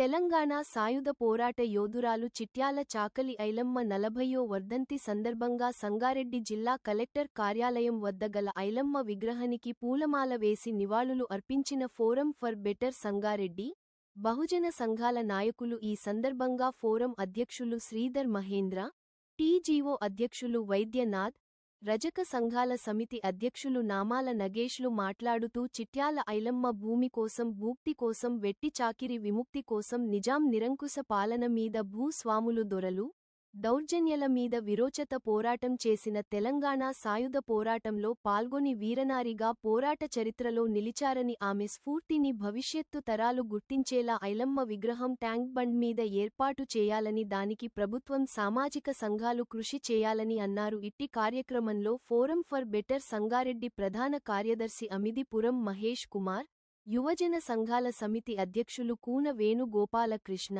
తెలంగాణ సాయుధ పోరాట యోధురాలు చిట్యాల చాకలి ఐలమ్మ నలభయో వర్ధంతి సందర్భంగా సంగారెడ్డి జిల్లా కలెక్టర్ కార్యాలయం వద్ద గల ఐలమ్మ విగ్రహానికి పూలమాల వేసి నివాళులు అర్పించిన ఫోరం ఫర్ బెటర్ సంగారెడ్డి బహుజన సంఘాల నాయకులు ఈ సందర్భంగా ఫోరం అధ్యక్షులు శ్రీధర్ మహేంద్ర టీజీఓ అధ్యక్షులు వైద్యనాథ్ రజక సంఘాల సమితి అధ్యక్షులు నామాల నగేష్లు మాట్లాడుతూ చిట్యాల ఐలమ్మ భూమి కోసం భూక్తి కోసం వెట్టి చాకిరి విముక్తి కోసం నిజాం నిరంకుశ పాలన మీద భూస్వాములు దొరలు. దౌర్జన్యల మీద విరోచత పోరాటం చేసిన తెలంగాణ సాయుధ పోరాటంలో పాల్గొని వీరనారిగా పోరాట చరిత్రలో నిలిచారని ఆమె స్ఫూర్తిని భవిష్యత్తు తరాలు గుర్తించేలా ఐలమ్మ విగ్రహం ట్యాంక్ బండ్ మీద ఏర్పాటు చేయాలని దానికి ప్రభుత్వం సామాజిక సంఘాలు కృషి చేయాలని అన్నారు. ఇట్టి కార్యక్రమంలో ఫోరం ఫర్ బెటర్ సంగారెడ్డి ప్రధాన కార్యదర్శి అమిదిపురం మహేష్ కుమార్ యువజన సంఘాల సమితి అధ్యక్షులు కూన వేణుగోపాలకృష్ణ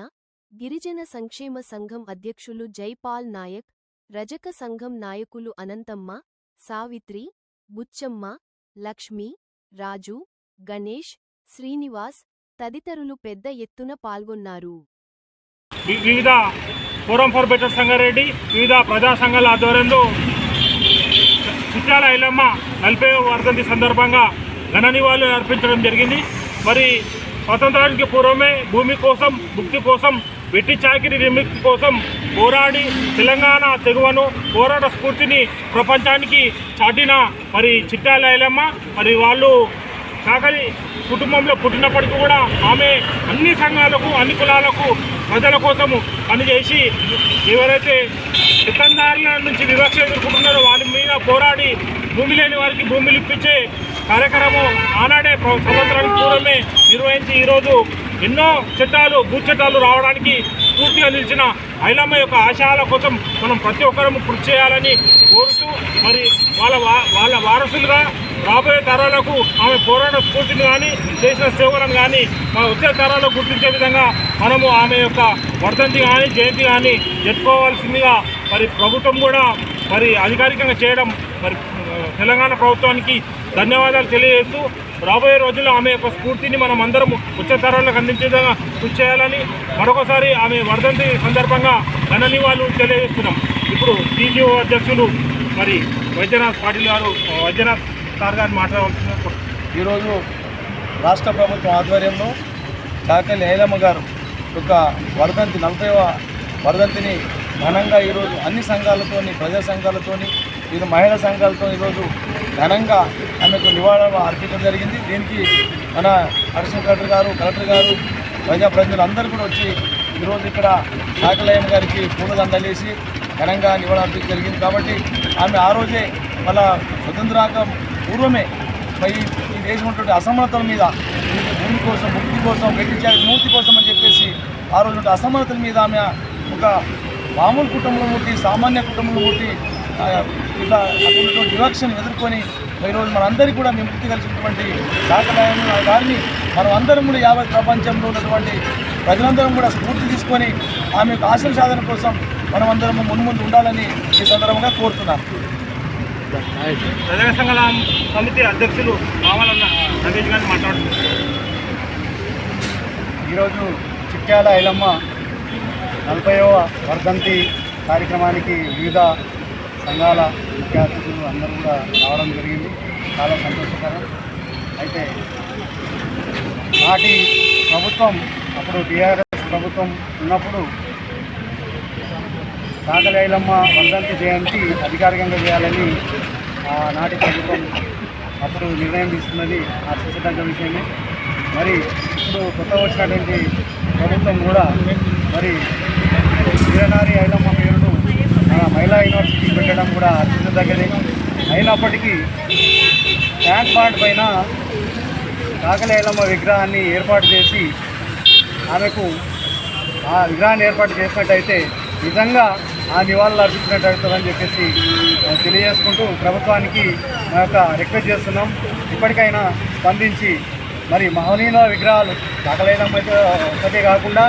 గిరిజన సంక్షేమ సంఘం అధ్యక్షులు జైపాల్ నాయక్ రజక సంఘం నాయకులు అనంతమ్మ సావిత్రి బుచ్చమ్మ లక్ష్మి రాజు గణేష్ శ్రీనివాస్ తదితరులు పెద్ద ఎత్తున పాల్గొన్నారు. వివిధ ఫోరం ఫర్ బెటర్ సంగారెడ్డి వివిధ ప్రజా సంఘాల ఆధ్వర్యంలో చిత్రాల ఐలమ్మ నలభై వర్ధంతి సందర్భంగా ఘన నివాళులు అర్పించడం జరిగింది. మరి స్వతంత్రానికి పూర్వమే భూమి కోసం ముక్తి కోసం వెట్టి చాకిరి విముక్తి కోసం పోరాడి తెలంగాణ తెగువను పోరాట స్ఫూర్తిని ప్రపంచానికి చాటిన మరి చిట్టాలయలమ్మ మరి వాళ్ళు కాకలి కుటుంబంలో పుట్టినప్పటికీ కూడా ఆమె అన్ని సంఘాలకు అన్ని కులాలకు ప్రజల కోసము పనిచేసి ఎవరైతే పెత్తందారుల నుంచి వివక్ష ఎదుర్కొంటున్నారో వారి మీద పోరాడి భూమి లేని వారికి భూమిలు ఇప్పించే కార్యక్రమం ఆనాడే సంవత్సరానికి పూర్వమే నిర్వహించి ఈరోజు ఎన్నో చట్టాలు భూ చట్టాలు రావడానికి పూర్తిగా నిలిచిన ఐలమ్మ యొక్క ఆశయాల కోసం మనం ప్రతి ఒక్కరము కృషి చేయాలని కోరుతూ మరి వాళ్ళ వాళ్ళ వారసులుగా రాబోయే తరాలకు ఆమె పోరాట స్ఫూర్తిని కానీ చేసిన సేవలను కానీ మా వచ్చే తరాలకు గుర్తించే విధంగా మనము ఆమె యొక్క వర్ధంతి కానీ జయంతి కానీ జరుపుకోవాల్సిందిగా మరి ప్రభుత్వం కూడా మరి అధికారికంగా చేయడం మరి తెలంగాణ ప్రభుత్వానికి ధన్యవాదాలు తెలియజేస్తూ రాబోయే రోజుల్లో ఆమె యొక్క స్ఫూర్తిని మనం అందరం వచ్చే తరాలకు అందించే విధంగా కృషి చేయాలని మరొకసారి ఆమె వర్ధంతి సందర్భంగా ఘన నివాళులు తెలియజేస్తున్నాం. ఇప్పుడు టీజీఓ అధ్యక్షులు మరి వైద్యనాథ్ పాటిల్ గారు వైద్యనాథ్ సార్ గారు మాట్లాడవలసిన ఈరోజు రాష్ట్ర ప్రభుత్వం ఆధ్వర్యంలో కాకలి ఐలమ్మ గారు యొక్క వర్ధంతి నలభైవ వర్ధంతిని ఘనంగా ఈరోజు అన్ని సంఘాలతోని ప్రజా సంఘాలతోని ఈరోజు మహిళా సంఘాలతో ఈరోజు ఘనంగా ఆమెకు నివాళులు అర్పించడం జరిగింది. దీనికి మన అడిషనల్ కలెక్టర్ గారు కలెక్టర్ గారు ప్రజాప్రతినిధులు అందరూ కూడా వచ్చి ఈరోజు ఇక్కడ కాకలయ్యమ్మ గారికి పూలదండలేసి ఘనంగా నివాళులు జరిగింది. కాబట్టి ఆమె ఆ రోజే మళ్ళా స్వతంత్రాక పూర్వమే ఈ దేశం ఉన్నటువంటి అసమానతల మీద భూమి కోసం ముక్తి కోసం వెట్టించే మూర్తి కోసం అని చెప్పేసి ఆ రోజు ఉన్నటువంటి అసమానతల మీద ఆమె ఒక మామూలు కుటుంబంలో పుట్టి సామాన్య కుటుంబంలో పుట్టి అక్కడ ఉన్నటువంటి వివక్షను ఎదుర్కొని ఈరోజు మనందరికీ కూడా విముక్తి కలిసినటువంటి దాఖలాయన గారిని మనం అందరం కూడా యావత్ ప్రపంచంలో ఉన్నటువంటి ప్రజలందరం కూడా స్ఫూర్తి తీసుకొని ఆమె యొక్క ఆశల సాధన కోసం మనం అందరం మున్ముందు ఉండాలని ఈ సందర్భంగా ప్రజా సంఘాల సమితి అధ్యక్షులు కావాలన్న మాట్లాడుతున్నారు. ఈరోజు చిట్యాల ఐలమ్మ నలభైవ వర్ధంతి కార్యక్రమానికి వివిధ సంఘాల ముఖ్య అతిథులు అందరూ కూడా రావడం జరిగింది. చాలా సంతోషకరం. అయితే నాటి ప్రభుత్వం అప్పుడు టీఆర్ఎస్ ప్రభుత్వం ఉన్నప్పుడు కాకలి ఐలమ్మ వర్ధంతి జయంతి అధికారికంగా చేయాలని ఆ నాటి ప్రభుత్వం అప్పుడు నిర్ణయం తీసుకున్నది హర్షించదగ్గ విషయమే. మరి ఇప్పుడు కొత్త వచ్చినటువంటి ప్రభుత్వం కూడా మరి వీరనారి ఐలమ్మ పేరును మన మహిళా యూనివర్సిటీ పెట్టడం తగ్గది. అయినప్పటికీ ట్యాంక్ పాట్ పైన కాకలేలమ్మ విగ్రహాన్ని ఏర్పాటు చేసి ఆమెకు ఆ విగ్రహాన్ని ఏర్పాటు చేసినట్టయితే నిజంగా ఆ నివాళులు అర్పించినట్టు చెప్పేసి తెలియజేసుకుంటూ ప్రభుత్వానికి మా యొక్క రిక్వెస్ట్ చేస్తున్నాం. ఇప్పటికైనా స్పందించి మరి మహనీయుల విగ్రహాలు దాఖలైన ఒకటే కాకుండా